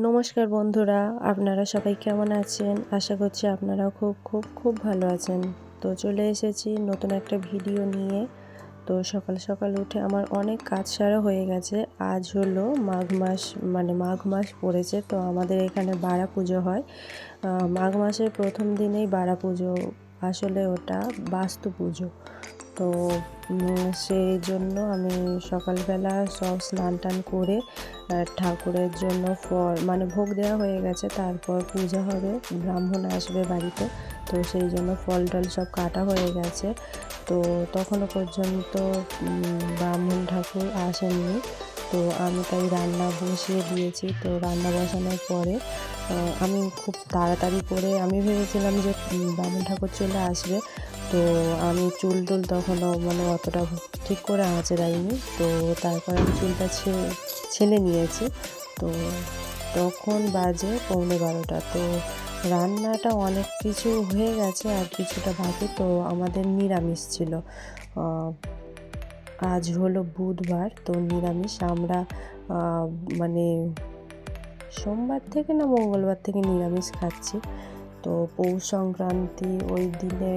নমস্কার বন্ধুরা, আপনারা সবাই কেমন আছেন? আশা করছি আপনারা খুব খুব খুব ভালো আছেন। তো চলে এসেছি নতুন একটা ভিডিও নিয়ে। তো সকাল সকাল উঠে আমার অনেক কাজ সারা হয়ে গেছে। আজ হলো মাঘ মাস মানে মাঘ মাস পড়েছে, তো আমাদের এখানে বাড়া পুজো হয় মাঘ মাসের প্রথম দিনেই বাড়া পুজো আসলে ওটা বাস্তু পুজো। তো সেই জন্য আমি সকালবেলা সব স্নান টান করে ঠাকুরের জন্য ফল মানে ভোগ দেওয়া হয়ে গেছে। তারপর পূজা হবে, ব্রাহ্মণ আসবে বাড়িতে। তো সেই জন্য ফল টল সব কাটা হয়ে গেছে। তো তখনও পর্যন্ত ব্রাহ্মণ ঠাকুর আসেননি। তো আমি তাই রান্না বসিয়ে দিয়েছি। তো রান্না বসানোর পরে আমি খুব তাড়াতাড়ি করে, আমি ভেবেছিলাম যে ব্রাহ্মণ ঠাকুর চলে আসবে। তো আমি চুল টুল তখনও মানে অতটা ঠিক করে আঁচড়াইনি। তো তারপর আমি চুলটা ছেলে নিয়েছি। তো তখন বাজে পৌনে বারোটা। তো রান্নাটা অনেক কিছু হয়ে গেছে আর কিছুটা বাকি। তো আমাদের নিরামিষ ছিল। আজ হলো বুধবার, তো নিরামিষ। আমরা মানে সোমবার থেকে না মঙ্গলবার থেকে নিরামিষ খাচ্ছি। তো পৌষ সংক্রান্তি ওই দিনে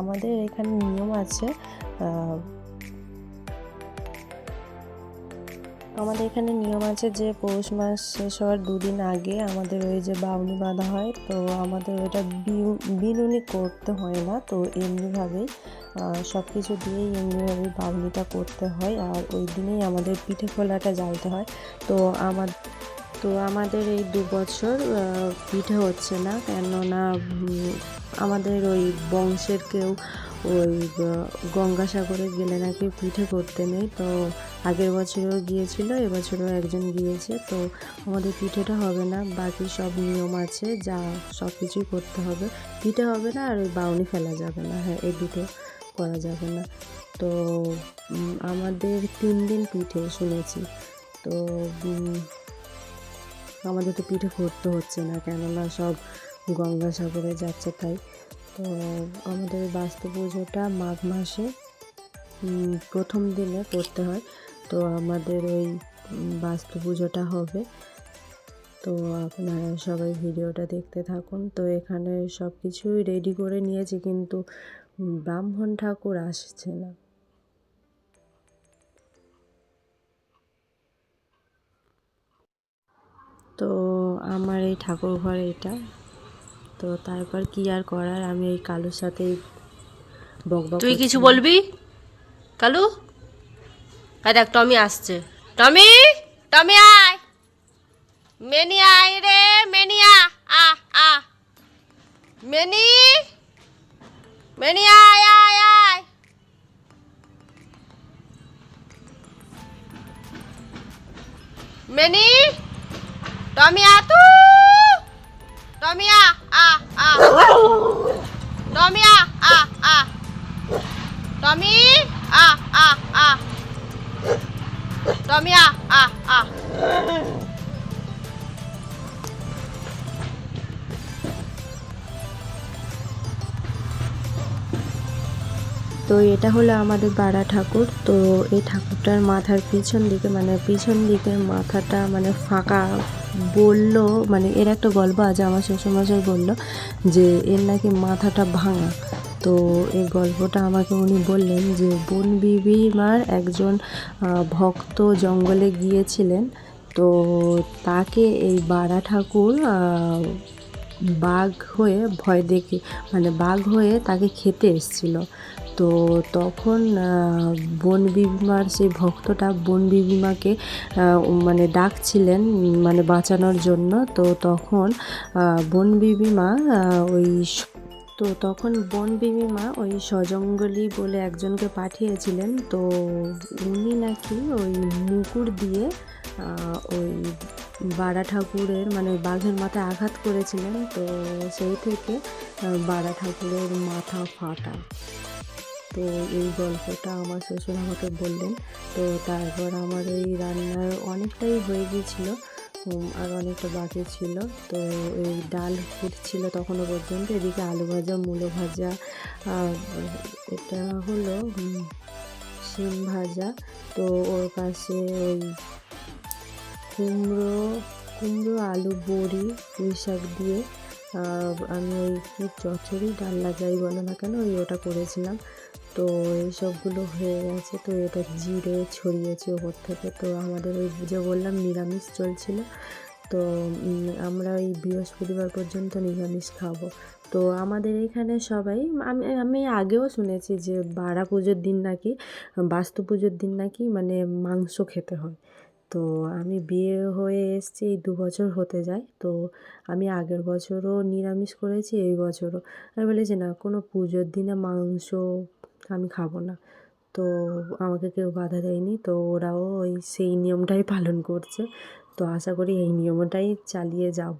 আমাদের এখানে নিয়ম আছে আমাদের এখানে নিয়ম আছে যে পৌষ মাস শেষ হওয়ার দুদিন আগে আমাদের ওই যে বাউনি বাঁধা হয়, তো আমাদের বিউ- বিনুনি করতে হয় না, তো এমনিভাবেই সব কিছু দিয়েই এমনিভাবেই বাউনিটা করতে হয়, আর ওই দিনেই আমাদের পিঠে খোলাটা জ্বালতে হয়। তো আমার, তো আমাদের এই দু বছর পিঠে হচ্ছে না, কেননা আমাদের ওই বংশের কেউ ওই গঙ্গাসাগরে গেলে নাকি পিঠে করতে নেই, তো আগের বছরও গিয়েছিল, এবছরও একজন গিয়েছে, তো আমাদের পিঠেটা হবে না, বাকি সব নিয়ম আছে, যা সব কিছুই করতে হবে। পিঠে হবে না আর ওই বাউনি ফেলা যাবে না হ্যাঁ এই দুটো করা যাবে না। তো আমাদের তিন দিন পিঠে শুনেছি, তো আমাদের তো পিঠে করতে হচ্ছে না, কেননা সব গঙ্গাসাগরে যাচ্ছে তাই। তো, আমাদের বাস্তু পুজোটা মাঘ মাসে প্রথম দিনে করতে হয়। তো আমাদের ওই বাস্তু পুজোটা হবে। তো আপনারা সবাই ভিডিওটা দেখতে থাকুন। তো এখানে সব কিছুই রেডি করে নিয়েছি কিন্তু ব্রাহ্মণ ঠাকুর আসছে না। তো আমার এই ঠাকুর ঘর এটা। তো তারপর কি আর করার? আমি এই কালুর সাথেই বকবক তুই কিছু বলবি? কালু? আর দেখ, টমি আসছে। টমি টমি আয়। মেনি আয় রে, মেনি আ আ আ। মেনি মেনি আয় আয় আয়। মেনি, টমি আ তু। টমি আ আ আ। টমি আ আ আ। টমি, আ আ আ। টমি আ আ আ তো এটা হলো আমাদের বাড়া ঠাকুর। তো এই ঠাকুরটার মাথার পিছন দিকে মানে পিছন দিকে মাথাটা মানে ফাঁকা বলল মানে এর একটা গল্প আছে, আমার শ্বশুরমশাই বলল যে, এর নাকি মাথাটা ভাঙা। তো এই গল্পটা আমাকে উনি বললেন যে, বন বিবিমার একজন ভক্ত জঙ্গলে গিয়েছিলেন। তো তাকে এই বাড়া ঠাকুর বাঘ হয়ে ভয় দেখে মানে বাঘ হয়ে তাকে খেতে এসেছিল। তো তখন বন বিবিমার সেই ভক্তটা বন বিবিমাকে মানে ডাকছিলেন মানে বাঁচানোর জন্য। তো তখন বন বিবিমা ওই তো তখন বন বিবিমা ওই সজঙ্গলি বলে একজনকে পাঠিয়েছিলেন। তো উনি নাকি ওই মুকুর দিয়ে ওই বাড়া ঠাকুরের মানে বাঘের মাথায় আঘাত করেছিলেন। তো সেই থেকে বাড়া ঠাকুরের মাথা ফাটা। তো এই গল্পটা আমার শ্বশুর আমাকে বললেন। তো তারপর আমার এই রান্নার অনেকটাই হয়ে গিয়েছিল। আর অনেকটা বাকি ছিল। তো এই ডাল ফুটছিল তখনও পর্যন্ত। এদিকে আলু ভাজা, মূলো ভাজা এটা হলো শিম ভাজা। তো ওর পাশে ওই কুমড়ো কুমড়ো, আলু, বড়ি, পুঁই শাক দিয়ে আমি ওই চচ্চড়ি ডালনা যাই বলো না কেন, ওই ওটা করেছিলাম। তো এই সবগুলো হয়ে গেছে, তো এটা জিরে ছড়িয়েছি ওপর থেকে। তো আমাদের ওই যে বললাম, নিরামিষ চলছিল। তো আমরা ওই বৃহস্পতিবার পর্যন্ত নিরামিষ খাব। তো আমাদের এখানে সবাই, আমি আমি আগেও শুনেছি যে বারা পুজোর দিন নাকি বাস্তু পুজোর দিন নাকি মানে মাংস খেতে হয়। তো আমি বিয়ে হয়ে এসেছি, এই দু বছর হতে যায়। তো আমি আগের বছরও নিরামিষ করেছি, এই বছরও। আমি বলেছি, না, কোনো পুজোর দিনে মাংস আমি খাব না। তো আমাকে কেউ বাধা দেয়নি, তো ওরাও ওই সেই নিয়মটাই পালন করছে। তো আশা করি এই নিয়মটাই চালিয়ে যাব।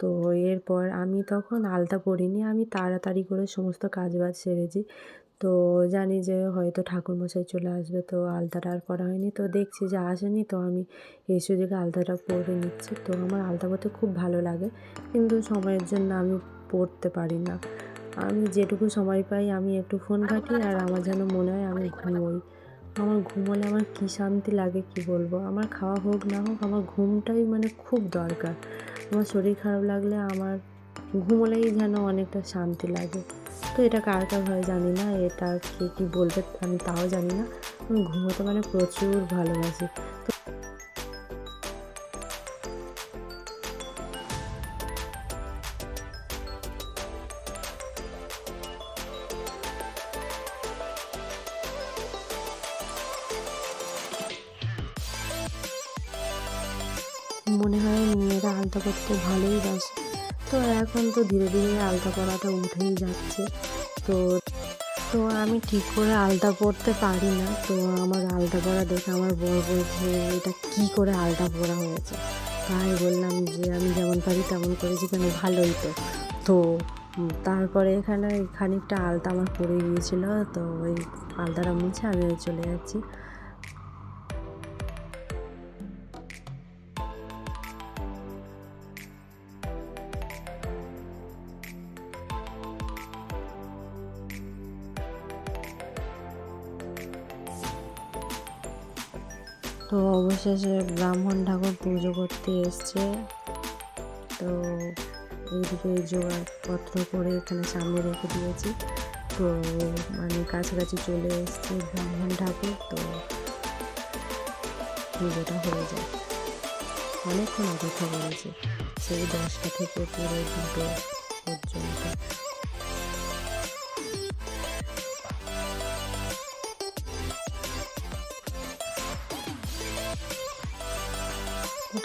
তো এরপর আমি তখন আলতা পরিনি, আমি তাড়াতাড়ি করে সমস্ত কাজবাজ সেরেছি। তো জানি যে হয়তো ঠাকুরমশাই চলে আসবে, তো আলতাটা আর করা হয়নি। তো দেখছি যে আসেনি, তো আমি এই সুযোগে আলতাটা পরে নিচ্ছি। তো আমার আলতা পরতে খুব ভালো লাগে, কিন্তু সময়ের জন্য আমি পড়তে পারি না। আমি যেটুকু সময় পাই আমি একটু ফোন ঘাঁটি আর আমার যেন মনে হয় আমি ঘুমোই। আমার ঘুমোলে আমার কী শান্তি লাগে কি বলব? আমার খাওয়া হোক না হোক, আমার ঘুমটাই মানে খুব দরকার। আমার শরীর খারাপ লাগলে আমার ঘুমোলেই যেন অনেকটা শান্তি লাগে। তো এটা কার কার হয় জানি না, এটা কে কী বলবে আমি তাও জানি না। আমি ঘুমোতে মানে প্রচুর ভালোবাসি। মনে হয় মেয়েরা আলতা করতে ভালোই বাসে। তো এখন তো ধীরে ধীরে আলতা পরাটা উঠেই যাচ্ছে। তো তো আমি ঠিক করে আলতা পরতে পারি না। তো আমার আলতা পরা দেখে আমার বর বলছে, এটা কি করে আলতা পরা হয়েছে? তাই বললাম যে, আমি যেমন পারি তেমন করেছি কেন? ভালোই তো। তো তারপরে এখানে খানিকটা আলতা আমার পড়ে গিয়েছিল। তো ওই আলতাটা মুছে আমি চলে যাচ্ছি। তো অবশেষে ব্রাহ্মণ ঠাকুর পুজো করতে এসছে। তো এইদিকে জোগাড়পত্র করে এখানে সামনে রেখে দিয়েছি। তো মানে কাছাকাছি চলে এসছে ব্রাহ্মণ ঠাকুর, তো পুজোটা হয়ে যায়। অনেকক্ষণ অপেক্ষা করেছি, সেই দশটা থেকে পুরো দুটো পর্যন্ত।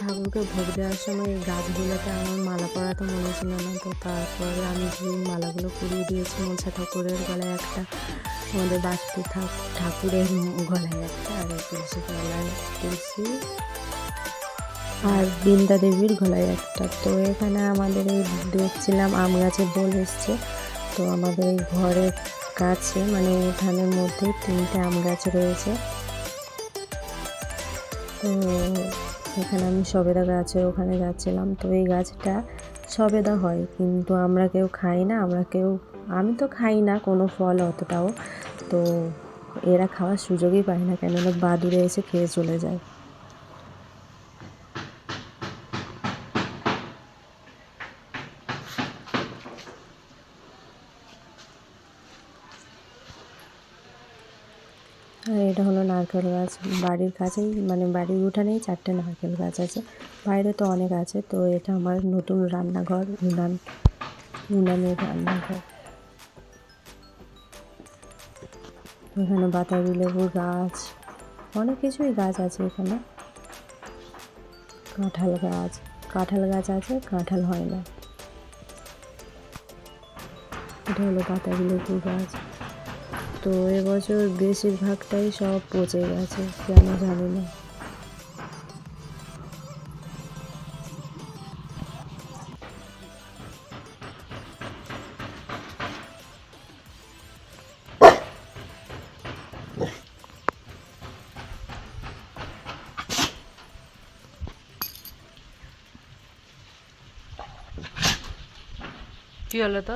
ঠাকুরকে ভোগ দেওয়ার সময় এই গাছগুলোতে আমার মালা পরাতে মনে ছিল না। তো তারপরে আমি যে মালাগুলো পরিয়ে দিয়েছি মনসা ঠাকুরের গলায় একটা, আমাদের বাস্তু ঠাকুরের গলায় একটা, আর তুলসী গলায় তুলসী, আর বৃন্দা দেবীর গলায় একটা। তো এখানে আমাদের এই দেখছিলাম আম গাছের দোল এসছে। তো আমাদের এই ঘরের কাছে মানে উঠানের মধ্যে তিনটে আম গাছ রয়েছে। তো এখানে আমি সবেদা গাছের ওখানে যাচ্ছিলাম। তো এই গাছটা সবেদা হয়, কিন্তু আমরা কেউ খাই না, আমরা কেউ, আমি তো খাই না কোনো ফল অতটাও। তো এরা খাওয়ার সুযোগই পায় না কেননা বাদুড়ে এসে খেয়ে চলে যায় আর এটা হলো নারকেল গাছ বাড়ির কাছেই মানে বাড়ির উঠানেই চারটে নারকেল গাছ আছে। বাইরে তো অনেক আছে, তো এটা আমার নতুন রান্নাঘর, উনান, উনানের রান্নাঘর। এখানে বাতাবি লেবুর গাছ, অনেক কিছুই গাছ আছে এখানে। কাঁঠাল গাছ কাঁঠাল গাছ আছে, কাঁঠাল হয় না। এটা হলো বাতাবি লেবু গাছ। তো এবছর বেশিরভাগটাই সব পচে গেছে কেন জানি না। কি হলো তো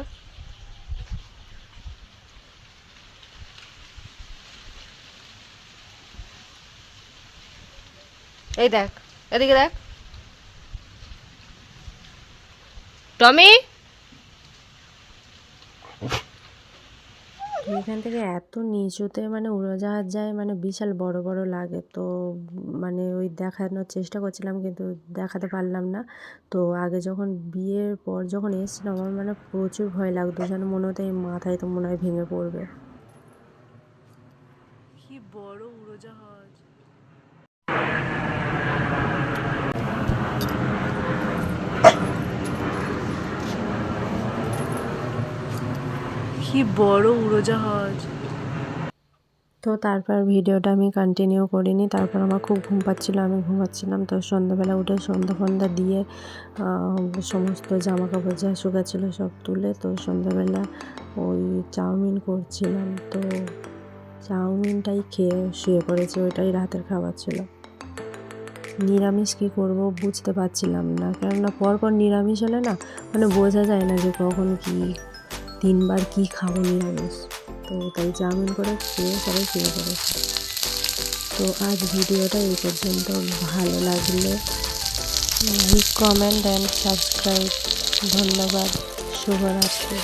এই দেখ, এদিকে দেখ। টমি? এখান থেকে এত নিচুতে মানে উড়োজাহাজ যায় মানে বিশাল বড় বড় লাগে। তো মানে ওই দেখানোর চেষ্টা করছিলাম, কিন্তু দেখাতে পারলাম না। তো আগে যখন বিয়ের পর যখন এসেছিলাম, আমার মানে প্রচুর ভয় লাগতো, যেন মনে হতো এই মাথায় তো মনে হয় ভেঙে পড়বে। কি বড় উড়োজাহাজ। তো তারপর ভিডিওটা আমি কন্টিনিউ করিনি, তারপর আমার খুব ঘুম পাচ্ছিলো, আমি ঘুমাচ্ছিলাম। তো সন্ধ্যাবেলা উঠে সন্ধ্যা ফন্ধ্যা দিয়ে সমস্ত জামা কাপড় যা শুকাচ্ছিল সব তুলে, তো সন্ধ্যাবেলা ওই চাউমিন করছিলাম। তো চাউমিনটাই খেয়ে শুয়ে পড়েছি, ওইটাই রাতের খাবার ছিল। নিরামিষ কী করব বুঝতে পারছিলাম না, কেননা পরপর নিরামিষ হলে না মানে বোঝা যায় না যে কখন কি তিনবার কি খাব নিরামিষ। তো তাই চাউমিন করে খেয়ে সবাই খেয়ে পড়ে তো আজ ভিডিওটা এই পর্যন্ত। ভালো লাগলে কমেন্ট অ্যান্ড সাবস্ক্রাইব ধন্যবাদ। শুভরাত্রি।